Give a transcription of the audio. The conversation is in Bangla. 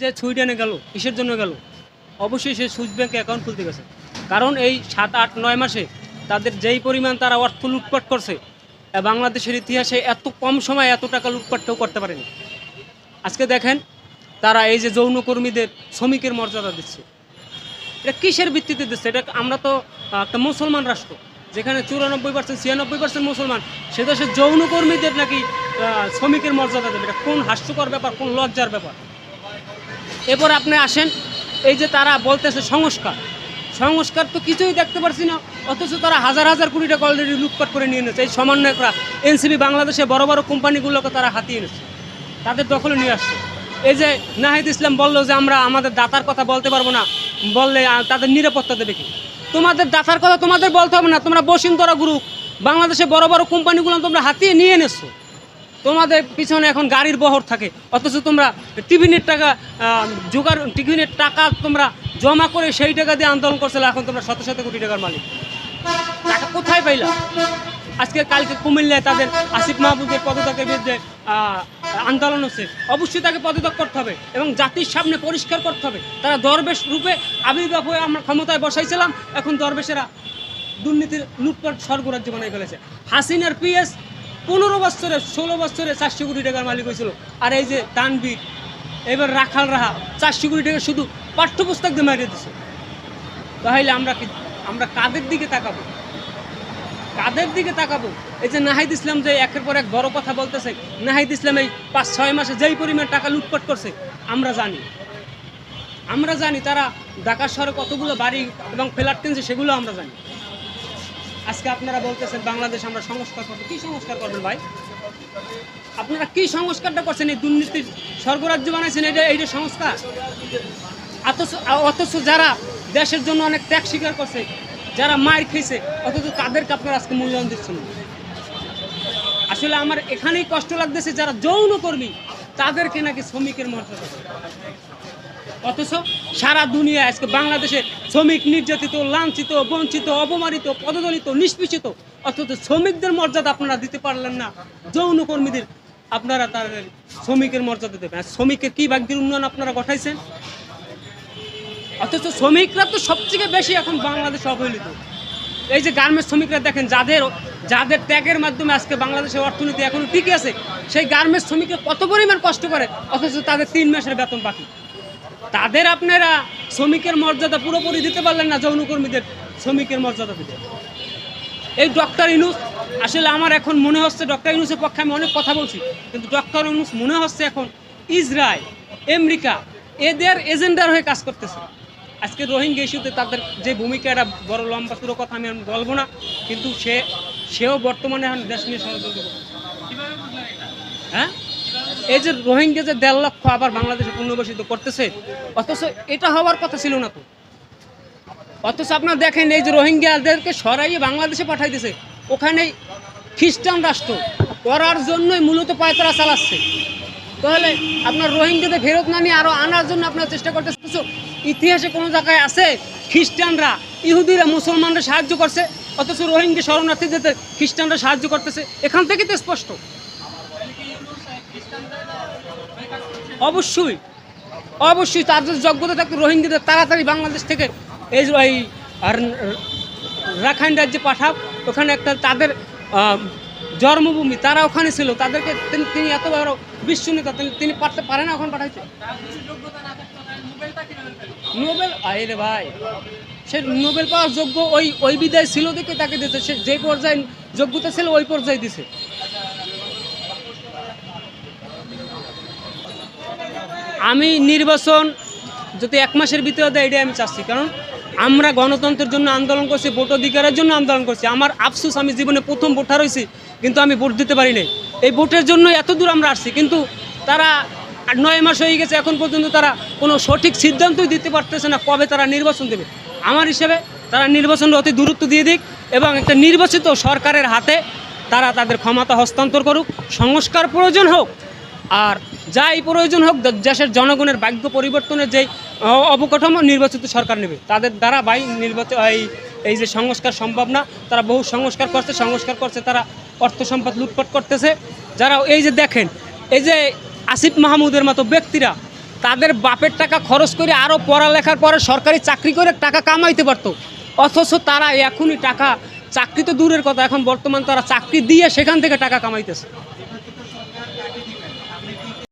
যে সুইডেনে গেল, কিসের জন্য গেল? অবশ্যই সে সুইস ব্যাংকে অ্যাকাউন্ট খুলতে গেছে। কারণ এই সাত, আট, নয় মাসে তাদের যেই পরিমাণ তারা অর্থ লুটপাট করছে বাংলাদেশের ইতিহাসে এত কম সময়ে এত টাকা লুটপাট করতে পারেনি। আজকে দেখেন, তারা এই যে যৌনকর্মীদের শ্রমিকের মর্যাদা দিচ্ছে। এটা কিসের ভিত্তিতে দিচ্ছে? এটা আমরা তো একটা মুসলমান রাষ্ট্র, যেখানে চুরানব্বই পার্সেন্ট ছিয়ানব্বই পার্সেন্ট মুসলমান, সে দেশে যৌনকর্মীদের নাকি শ্রমিকের মর্যাদা দেবে। এটা কোন হাস্যকর ব্যাপার, কোন লজ্জার ব্যাপার? এরপর আপনি আসেন, এই যে তারা বলতেছে সংস্কার। সংস্কার তো কিছুই দেখতে পারছি না, অথচ তারা হাজার হাজার কোটি টাকা অলরেডি লুটপাট করে নিয়ে নিয়েছে এই সমন্বয়করা এনসিবি বাংলাদেশে বড় বড় কোম্পানিগুলোকে তারা হাতিয়ে নিচ্ছে তাদের দখলে নিয়ে আসছে। এই যে নাহিদ ইসলাম বলল যে আমরা আমাদের দাতার কথা বলতে পারব না, বললে তাদের নিরাপত্তা দেবে কি? তোমাদের দাতার কথা তোমাদের বলতে হবে না, তোমরা বসুন্ধরা গ্রুপ বাংলাদেশে বড় বড় কোম্পানিগুলো তোমরা হাতিয়ে নিয়ে এনেছো। তোমাদের পিছনে এখন গাড়ির বহর থাকে। অথচ তোমরা টিফিনের টাকা জোগাড়, টিফিনের টাকা তোমরা জমা করে সেই টাকা দিয়ে আন্দোলন করছিলে, এখন তোমরা শত শত কোটি টাকার মালিক। টাকা কোথায় পাইলা? আজকে কালকে কুমিল্লায় তাদের আসিফ মাহবুবের পদত্যাগের বিরুদ্ধে আন্দোলন হচ্ছে। অবশ্যই তাকে পদত্যাগ করতে হবে এবং জাতির সামনে পরিষ্কার করতে হবে। তারা দরবেশ রূপে আবির্ভাব হয়ে আমরা ক্ষমতায় বসাইছিলাম, এখন দরবেশেরা দুর্নীতির লুটপাট স্বর্গরাজ্য বানাই ফেলেছে। হাসিনার পিএস পনেরো বছরে, ষোলো বছরে চারশো কোটি টাকার মালিক হয়েছিল। আর এই যে তানবীর এবার রাখাল রাহা, চারশো কোটি টাকা শুধু পাঠ্যপুস্তক দিয়ে মারিয়ে দিছে। তাহলে আমরা কি, আমরা কাদের দিকে তাকাবো? কাদের দিকে তাকাবো? এই যে নাহিদ ইসলাম যে একের পর এক বড় কথা বলতেছে, নাহিদ ইসলাম এই পাঁচ, ছয় মাসে যেই পরিমাণ টাকা লুটপাট করছে, আমরা জানি। আমরা জানি তারা ঢাকা শহরে কতগুলো বাড়ি এবং ফ্ল্যাট কিনছে, সেগুলো আমরা জানি। আজকে আপনারা বলতেছেন বাংলাদেশ আমরা সংস্কার করব কি সংস্কার করবেন ভাই আপনারা কি সংস্কারটা করছেন এই দুর্নীতির স্বর্গরাজ্য বানাইছেন এটা এইটা সংস্কার অথচ অথচ যারা দেশের জন্য অনেক ত্যাগ স্বীকার করছে, যারা মার খেয়েছে, অথচ তাদেরকে আপনারা আজকে মূল্যায়ন দিচ্ছেন। আসলে আমার এখানেই কষ্ট লাগতেছে, যারা যৌন কর্মী, তাদেরকে নাকি শ্রমিকের মর্যাদা। অথচ সারা দুনিয়া আজকে বাংলাদেশে শ্রমিক নির্যাতিত, লাঞ্ছিত, বঞ্চিত, অপমানিত, পদদলিত, নিষ্পেষিত, অথচ শ্রমিকদের মর্যাদা আপনারা দিতে পারলেন না। যৌন কর্মীদের আপনারা তাদের শ্রমিকের মর্যাদা দেবেন। শ্রমিকের কি বাগদির উন্নয়ন আপনারা ঘটাইছেন? অথচ শ্রমিকরা তো সবথেকে বেশি এখন বাংলাদেশে অবহেলিত। এই যে গার্মেন্টস শ্রমিকরা দেখেন, যাদের যাদের ত্যাগের মাধ্যমে আজকে বাংলাদেশের অর্থনীতি এখনও টিকে আছে, সেই গার্মেন্টস শ্রমিকরা কত পরিমাণ কষ্ট করে, অথচ তাদের তিন মাসের বেতন বাকি। তাদের আপনারা শ্রমিকের মর্যাদা পুরোপুরি দিতে পারলেন না যৌনকর্মীদের শ্রমিকের মর্যাদা দিতে। এই ডক্টর ইনুস আসলে আমার এখন মনে হচ্ছে ডক্টর ইনুসের পক্ষে আমি অনেক কথা বলছি, কিন্তু ডক্টর ইনুস মনে হচ্ছে এখন ইসরায়েল, আমেরিকা এদের এজেন্ডার হয়ে কাজ করতেছে। আজকে রোহিঙ্গা ইস্যুতে তাদের যে ভূমিকা, এটা বড় লম্বা, পুরো কথা আমি বলব না, কিন্তু সে, সেও বর্তমানে এখন দেশ নিয়ে করছে হ্যাঁ? এই যে রোহিঙ্গা যে দেড় লক্ষ আবার বাংলাদেশে পুনর্বাসিত করতেছে, অথচ এটা হওয়ার কথা ছিল না তো। অথচ আপনারা দেখেন এই যে রোহিঙ্গাদেরকে সরাইয়ে বাংলাদেশে পাঠাই দিছে ওখানে খ্রিস্টান রাষ্ট্র, করার জন্যই মূলত পায়তারা চালাচ্ছে। তাহলে আপনার রোহিঙ্গাদের ফেরত না নিয়ে আরও আনার জন্য আপনার চেষ্টা করতেছে ইতিহাসে কোনো জায়গায় আছে খ্রিস্টানরা, ইহুদিরা মুসলমানরা সাহায্য করছে, অথচ রোহিঙ্গা শরণার্থীদের খ্রিস্টানরা সাহায্য করতেছে, এখান থেকে তো স্পষ্ট। অবশ্যই অবশ্যই তাদের যোগ্যতা থাকতে রোহিঙ্গাদের তাড়াতাড়ি বাংলাদেশ থেকে এই এই রাখাইন রাজ্যে পাঠাক। ওখানে একটা তাদের জন্মভূমি, তারা ওখানে ছিল। তাদেরকে তিনি- এত বড় বিশ্ব নেতা, তিনি- পারতে পারে না ওখানে পাঠাইতে? নোবেল? আরে ভাই, সে নোবেল পাওয়ার যোগ্য ওই ওই বিদায় ছিল দেখে তাকে দিতে সে যে পর্যায়ে যোগ্যতা ছিল, ওই পর্যায়ে দিছে আমি নির্বাচন যদি এক মাসের ভিতরে দেয়, এটাই আমি চাচ্ছি। কারণ আমরা গণতন্ত্রের জন্য আন্দোলন করছি, ভোট অধিকারের জন্য আন্দোলন করছি। আমার আফসোস, আমি জীবনে প্রথম ভোটার হয়েছি, কিন্তু আমি ভোট দিতে পারি নাই এই ভোটের জন্য এত দূর আমরা আসছি, কিন্তু তারা নয় মাস হয়ে গেছে, এখন পর্যন্ত তারা কোনো সঠিক সিদ্ধান্তই দিতে পারতেছে না কবে তারা নির্বাচন দেবে। আমার হিসেবে তারা নির্বাচনটা অতি দূরত্ব দিয়ে দিক এবং একটা নির্বাচিত সরকারের হাতে তারা তাদের ক্ষমতা হস্তান্তর করুক, সংস্কার প্রয়োজন হোক, আর যাই প্রয়োজন হোক দেশের জনগণের ভাগ্য পরিবর্তনের যে অবকাঠামো নির্বাচিত সরকার নেবে, তাদের দ্বারা বাই নির্বাচন এই এই যে সংস্কার সম্ভব না, তারা বহু সংস্কার করছে সংস্কার করছে, তারা অর্থ সম্পদ লুটপাট করতেছে। যারা এই যে দেখেন, এই যে আসিফ মাহমুদের মতো ব্যক্তিরা, তাদের বাপের টাকা খরচ করে আরও পড়ালেখার পরে সরকারি চাকরি করে টাকা কামাইতে পারতো। অথচ তারা এখনই টাকা, চাকরি তো দূরের কথা, এখন বর্তমান তারা চাকরি দিয়ে সেখান থেকে টাকা কামাইতেছে।